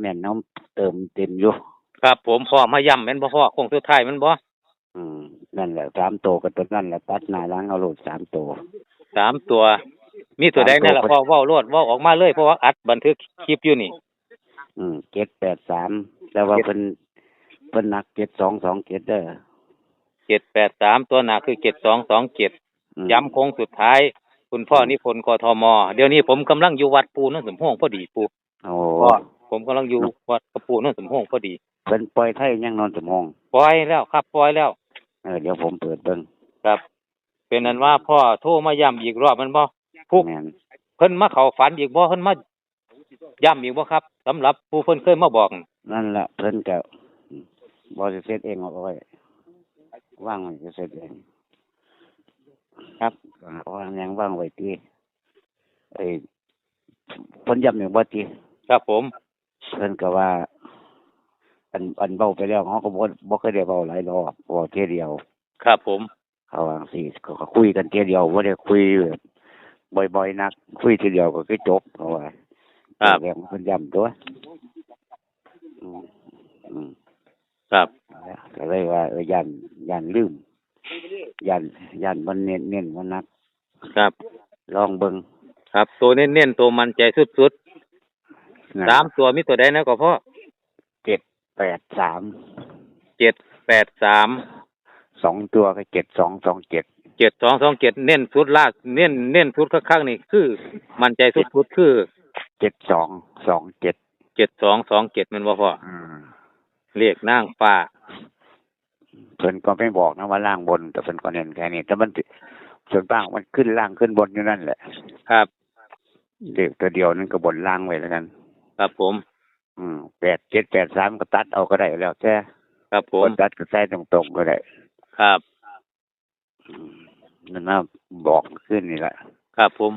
แม่นน้ำเติมเต็มอยู่ครับ ผมพ่อมาย้ำแม่นบ่พ่อคงสุดท้ายแม่นบ่อืมนั่นแหละสามโตวกับตัวนั่นแหละตัดหน้าล้างเอาโลดสามโตวสามตัว มีตัวใดนั่นล่ะพ่อเว้าโลดเว้าออกมาเลยเพราะว่าอัดบันทึกคลิปอยู่นี่ อืมเจ็ดแปดสามแต่ว่าเจ็ดเพิ่นเพิ่นหนักเจ็ดสองสองเจ็ดเด้อเจ็ดแปดสามตัวหนักคือเจ็ดสองสองเจ็ดอืมย้ำโค้งสุดท้าย คุณพ่อนิพนธ์กทม เดี๋ยวนี้ผมกำลังอยู่วัดปูโนั่นสมพงษ์พอดีปู โอ้พ่อ ผมกำลังอยู่วัดกระปูโนั่นสมพงษ์พอดีเพิ่นปล่อยไทยยังนอนสมองปล่อยแล้วครับปล่อยแล้ว เออเดี๋ยวผมเปิดเบิ่งครับ เป็นนั้นว่าพ่อโทรมาย้ำอีกรอบแมันบ่ผู้แม่นเพิ่นมาเข้าฝันอีกบ่เพิ่นมาย้ำอีกบ่ครับสำหรับผู้เพิ่นเคยมาบอกนั่นแหละเพิ่นก็บ่สิเสร็จเองเอาไว้ว่างไว้จะเสร็จเอง ครับก็วางยังว่างไว้ที่ไอ้เพิ่นย้ำอยู่บ่ติ ครับผม เพิ่นก็ว่า อันอันเว้าไปแล้วเขาก็บ่บ่เคยได้เว้าหลายรอบเว้าเที่ยเดียว ครับผม เขาวาจังสิเขาก็คุยกันเที่ยเดียวบ่ได้คุยแบบบ่อยๆนัก คุยทีเดียวก็คือจบเขาว่าครับเรื่องเพิ่นย้ำตัวอืมอืม ครับ ก็เลยว่าเออย่านย่านลืมย่านย่านมันเน้นเน้นมันนักครับ ลองเบิ่งครับ ตัวเน้นๆตัวมันใจสุดนะๆ สามตัวมีตัวใดนะก็พ่อเจ็ดแปดสามเจ็ดแปดสามสองตัวก็เจ็ดสองสองเจ็ดเจ็ดสองสองเจ็ดเน้นสุดลากเน้นเน้นสุดข้างๆนี่คือ มันใจสุดๆคือเจ็ดสองสองเจ็ดเจ็ดสองสองเจ็ดมันบ่พ่ออืมเรียกนางฟ้าเพิ่นก็ไม่บอกนะว่าล่างบน แต่เพิ่นก็เน้นแค่นี้แต่มันส่วนบ้างมันขึ้นล่างขึ้นบนอยู่นั่นแหละ ครับเด็กตัวเดียวนั่นก็บนล่างไว้แล้วกัน ครับผม อืมแปดเจ็ดแปดสามก็ตัดเอาก็ได้แล้วแต่ครับผคมนตัดก็ใส่ตรงๆก็ได้ ครับอืมนั่นนะบอกขึ้นนี่แหละ ครับผม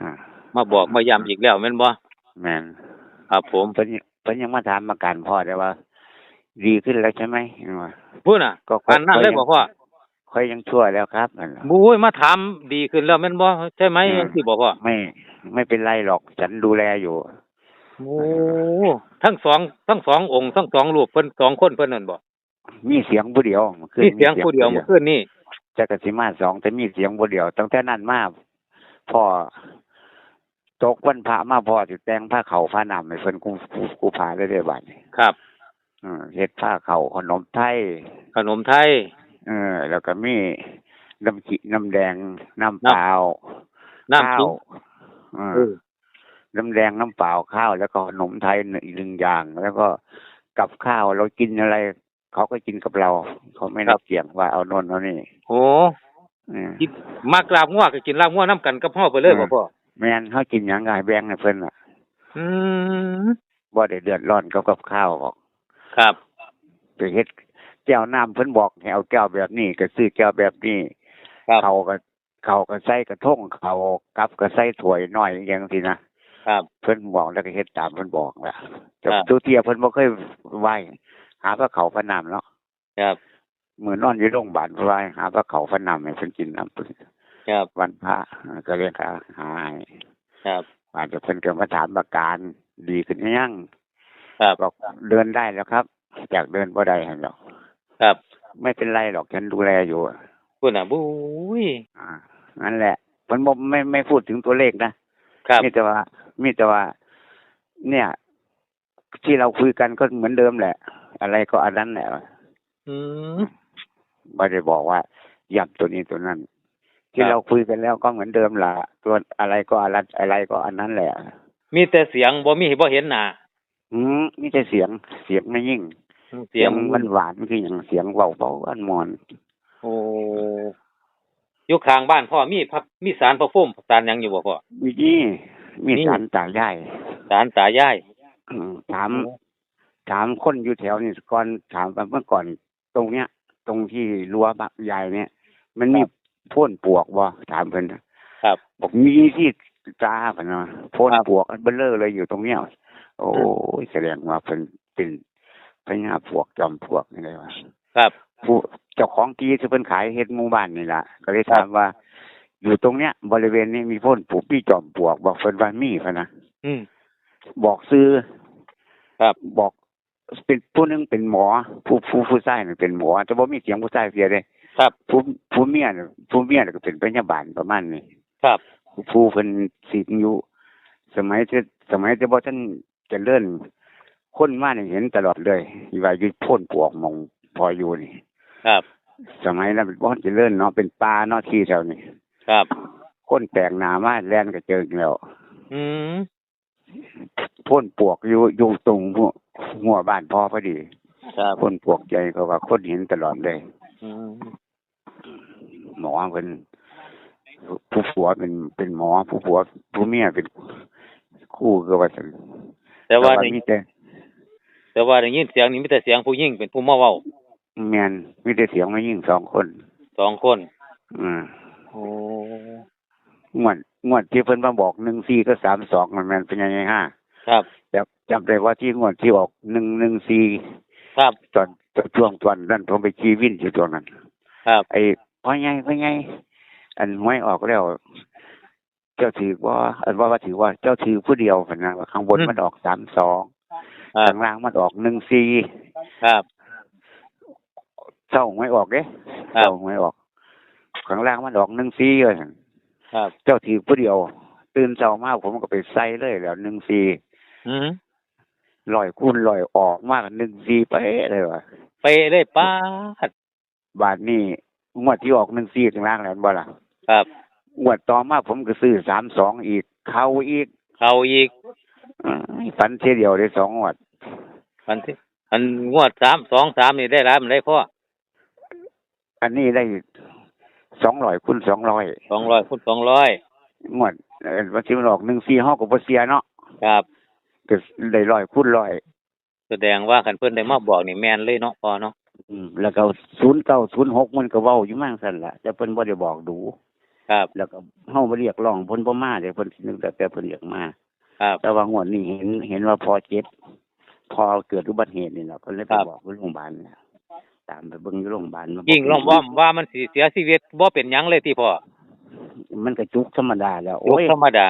อ่ามาบอกมาย้ำอีกแล้วแม่นบ่แม่นครับผมเพิ่นเพิ่นยังมาถามอาการพ่อได้ว่า ดีขึ้นแล้วใช่ไหมเห็นว่าพูดน่ะก็อันนั้นเลยบอกว่าค่อยยังชั่วแล้วครับนั่นล่ะบุ้ยมาถามดีขึ้นแล้วแม่นบ่ใช่ไหมอืมอย่างที่บอกว่าไม่ ไม่เป็นไรหรอก ฉันดูแลอยู่ โอ้ทั้งสองทั้งสององค์ทั้งสองรูปเพิ่นสองคนเพิ่นนั่นบ่มีเสียงผู้เดียวมื่อคืนมีเสียงผู้เดียวเมื่อคืนนี้จักรสิมาสองแต่มีเสียงผู้เดียวตั้งแต่นั้นมาพ่อตกวันพระมาพ่อสิแต่งผ้าเขาวผ้านำให้เพิ่นกูกูกูพาได้ได้บัดนี้ครับอืมเฮ็ดผ้าเขาวขนมไทย ขนมไทย เออ แล้วก็มีน้ำจิน้ำแดง น้ำเปล่าน้ำข้าจิ้วมเออเออ น้ำแดงน้ำเปล่าข้าวแล้วก็ขนมไทยอีกหนึ่งอย่าง แล้วก็กับข้าวเรากินอะไร เขาก็กินกับเรา เขาไม่ได้เกี่ยงว่าเอาโน่นเอานี่โอ้เออกินมากลาบงัวก็กินลาบงัวน้ำกันกับพ่อไปเลยบ่พ่อแม่นเขากินหยังก็ให้แบ่งให้เพิ่นล่ะ อืมบ่ได้เดือดร้อนกับกับข้าวหรอก ครับไปเฮ็ดแก้วน้ำเพิ่นบอกให้เอาแก้วแบบนี้ก็ซื้อแก้วแบบนี้ครับเขาก็เขาก็ใส่กระทงเขากับก็ใส่ถ้วยน้อยอย่างซี่นะ ครับเพิ่นบอกแล้วก็เฮ็ดตามเพิ่นบอกล่ะแต่ครับทุกเที่ยเพิ่นบ่เคยไหว้หาพระเขาพระนามเนาะครับมื้อนอนอยู่โรงพยาบาลเพิ่นไหว้หาพระเขาพระนามให้เพิ่นกินน้ำเพิ่นครับวันพระก็เลยหาหาให้ครับอาจจะเพิ่นก็มาถามอาการดีขึ้นหรือยังครับบอกเดินได้แล้วครับจากเดินบ่ได้หั่นหรอกครับไม่เป็นไรหรอกฉันดูแลอยู่พูดน่ะบุ้ยอ่านั่นแหละเพิ่นบ่ไม่ไม่พูดถึงตัวเลขนะ ครับมีแต่ว่า มีแต่ว่า เนี่ย ที่เราคุยกันก็เหมือนเดิมแหละ อะไรก็อันนั้นแหละอืมไม่ได้บอกว่าย้ำตัวนี้ตัวนั้น ที่ครับเราคุยกันแล้วก็เหมือนเดิมล่ะตัวอะไรก็อะไรอะไรก็อันนั้นแหละ มีแต่เสียงบ่มีบ่เห็นหน้าอืมนี่แต่เสียงเสียงไม่ยิ่ง เสียงมันหวานคืออย่างเสียงเบาเบาอันมอน โอ้อยู่ข้างบ้านพ่อมีพระมีสารพระพุ่มสารหยังอยู่บ่พ่อมีนี่ มีนี่สารตายายสารตายายอืมถาม ถามคนอยู่แถวนี้ก่อนถามว่าเมื่อก่อนตรงเนี้ย ตรงที่รั้วบ้านยายเนี่ย มันมีโพ่นปวกบ่ถามเพิ่นครับบอกมีที่จ้าเพิ่นว่าโพ่นครับปวกอันเบลเลอร์เลยอยู่ตรงเนี้ยโอ้ยแสดงว่าเพิ่นเป็นพญาปวกจอมปลวกนี่เลยว่าครับผู้เจ้าของที่ที่เพิ่นขายเฮ็ดหมู่บ้านนี่ล่ะ ก็เลยถามว่า อยู่ตรงเนี้ย บริเวณนี้มีโพ่นปลูกมีจอมปลวก บอกเพิ่นว่ามีพะนะอืมบอกซื้อครับบอกเป็นผู้หนึงเป็นหมอ ผู้ผู้ผู้ชายนี่เป็นหมอแต่บ่มีเสียงผู้ชายเสียเลยครับผู้ผู้เมียน่ะผู้เมียน่ะก็เป็นพยาบาลประมาณนี้ครับ ผู้เพิ่นสิงอยู่สมัยที่สมัยที่บ่ท่านเจริญคนมานี่เห็นตลอดเลยว่าอยู่โพ่นปวกหมองพออยู่นี่ ครับ สมัยนั้นเป็นบ่เจริญเนาะเป็นป่าเนาะที่แถวนี้ ครับ คนแปลกหน้ามาแล่นก็เจอแล้วอืมพ่นปวกอยู่อยู่ตรงหัวหัวบ้านพ่อพอดีครับพ่นปวกใหญ่ก็ว่าคนเห็นตลอดเลยอืมหมอเป็นผู้ผัวเป็นเป็นหมอผู้ผัวผู้เมียเป็นคู่ก็ว่าซั่นแต่ว่าได้มีแต่แต่ว่าได้ยินเสียงนี่มีแต่เสียงผู้หญิงเป็นผู้มาเว้าแม่นมีแต่เสียงมายิ่งสองคนสองคน อืม โอ้งวดงวดที่เพิ่นมาบอกหนึ่งสี่ก็สามสองมันแม่นเป็นยังไงฮะครับจำจำได้ว่าที่งวดที่ออกหนึ่งหนึ่งสี่ครับตอนตอนช่วงตอนนั้นผมไปชีวินอยู่ตรงนั้น ครับ ไอ้พ่อใหญ่พ่อใหญ่อันหวยออกแล้ว เจ้าถือว่า อันว่าว่าถือว่าเจ้าถือผู้เดียวพะนะว่าข้างบนมันออกสามสองครับข้างล่างมันออกหนึ่งสี่ครับเจ้าหวยออกเด้ครับเจ้าหวยออก ข้างล่างมันออกหนึ่งสี่เลยครับ เจ้าถือผู้เดียว ตื่นเช้ามาผมก็ไปใส่เลยแล้วหนึ่งสี่อืมลอยคูณลอยออกมากหนึ่งสี่ไปเลยว่ะไปเลยป้าดบาทนี้งวดที่ออกหนึ่งสี่ข้างล่างแล้วบ่ล่ะครับงวดต่อมาผมก็ซื้อสามสองอีก เข้าอีก เข้าอีกเอ้ยฝันเทียเดียวได้สองงวดอันที่อันงวดสามสองสามนี่ได้รับมันได้พ่ออันนี้ได้ สองร้อยคูณสองร้อยสองร้อยคูณสองร้อยงวดเอ่อวันที่มันออกหนึ่งสี่ห้อกับบ่เสียเนาะครับก็ได้ร้อยคูณร้อยแสดงว่าคันเพิ่นได้มาบอกนี่แม่นเลยเนาะพ่อเนาะอืมแล้วก็ศูนย์เก้าศูนย์หกมันก็เว้าอยู่มั่งสั่นล่ะแต่เพิ่นบ่ได้บอกดู ครับ แล้วก็เฮาบ่เรียกร้องเพิ่นบ่มาเดี๋ยวเพิ่นนึกแต่แต่เพิ่นเรียกมาครับ แต่ว่างวดนี้เห็นเห็นว่าพอเจ็บพอเกิดอุบัติเหตุนี่แหละก็เลยไปครับบอกที่โรงพยาบาลน่ะ ตามไปเบิ่งอยู่โรงพยาบาลมาบกยิ่งล้อมว่อมว่ามันสิเสียชีวิตบ่เป็นหยังเลยที่พ่อมันก็จุกธรรมดาแล้วยุโอ้คยธรรมดา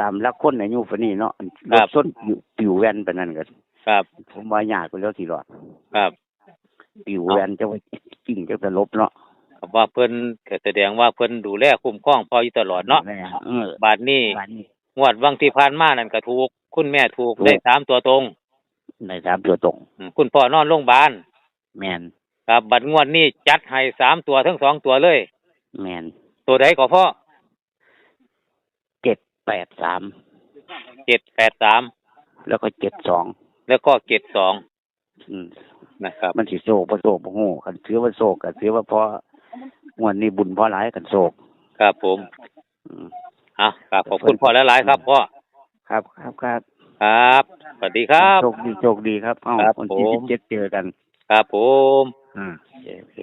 ตามลักคนอายุปานนี้เนาะครรัถบส้นปิวปิวแว่นปานนั้นก็ครับ ผมว่ายากไปแล้วสิรอดครับปิวแว่นจะว่าจริงจะสลบเนาะครับว่าเพิ่นก็แสดงว่าเพิ่นดูแลคุ้มครองพ่ออยู่ตลอดเนาะแม่เออบาดนี้บ้านนี้ งวดวังที่ผ่านมานั่นก็ถูก คุณแม่ถูกถูก ได้สามตัวตรงในสามตัวตรงอืมคุณพ่อนอนโรงพยาบาล แม่นครับบัดงวดนี้จัดให้สามตัวทั้งสองตัวเลย แม่นตัวใดก็พ่อเจ็ดแปดสามเจ็ดแปดสามแล้วก็เจ็ดสองแล้วก็เจ็ดสองอืมนะครับ มันสิโศกบ่โศกบ่ฮู้คันถือว่าโศกก็ถือว่าพองวดนี้บุญพอหลายกันโศกครับผมอืมอะครับขอบคุณพ่อหลายๆครับพ่อครับครับครับครับสวัสดีครับโชคดีโชคดีครับเอ้าครับวันที่ผมสิบเจ็ดเจอกัน ครับผมอ่าโอเคโอเค